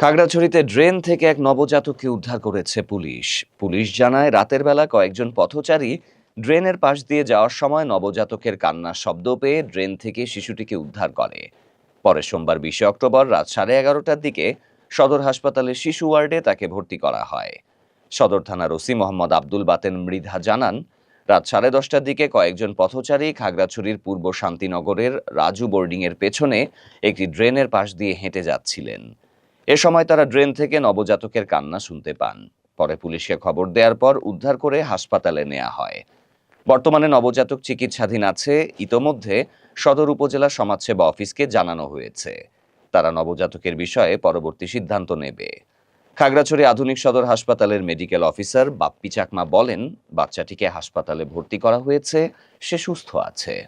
খাগড়াছড়িতে drain থেকে এক নবজাতককে উদ্ধার করেছে পুলিশ। পুলিশ জানায়, রাতের বেলা কয়েকজন পথচারী ড্রেনের পাশ দিয়ে যাওয়ার সময় নবজাতকের কান্নার শব্দ পেয়ে ড্রেন থেকে শিশুটিকে উদ্ধার করে। পরে সোমবার বিশে অক্টোবর রাত সাড়ে এগারোটার দিকে সদর হাসপাতালের শিশু ওয়ার্ডে তাকে ভর্তি করা হয়। সদর থানার ওসি মোহাম্মদ আব্দুল বাতেন মৃধা জানান, রাত সাড়ে দশটার দিকে কয়েকজন পথচারী খাগড়াছড়ির পূর্ব শান্তিনগরের রাজু বোর্ডিংয়ের পেছনে একটি ড্রেনের পাশ দিয়ে হেঁটে যাচ্ছিলেন। এ সময় তারা ড্রেন থেকে নবজাতকের কান্না শুনতে পান। পরে পুলিশকে খবর দেওয়ার পর উদ্ধার করে হাসপাতালে নেওয়া হয়। বর্তমানে নবজাতক চিকিৎসাধীন আছে। ইতোমধ্যে সদর উপজেলা সমাজসেবা অফিসকে জানানো হয়েছে। তারা নবজাতকের বিষয়ে পরবর্তী সিদ্ধান্ত নেবে। খাগড়াছড়ি আধুনিক সদর হাসপাতালের মেডিকেল অফিসার বাপ্পি চাকমা বলেন, বাচ্চাটিকে হাসপাতালে ভর্তি করা হয়েছে, সে সুস্থ আছে।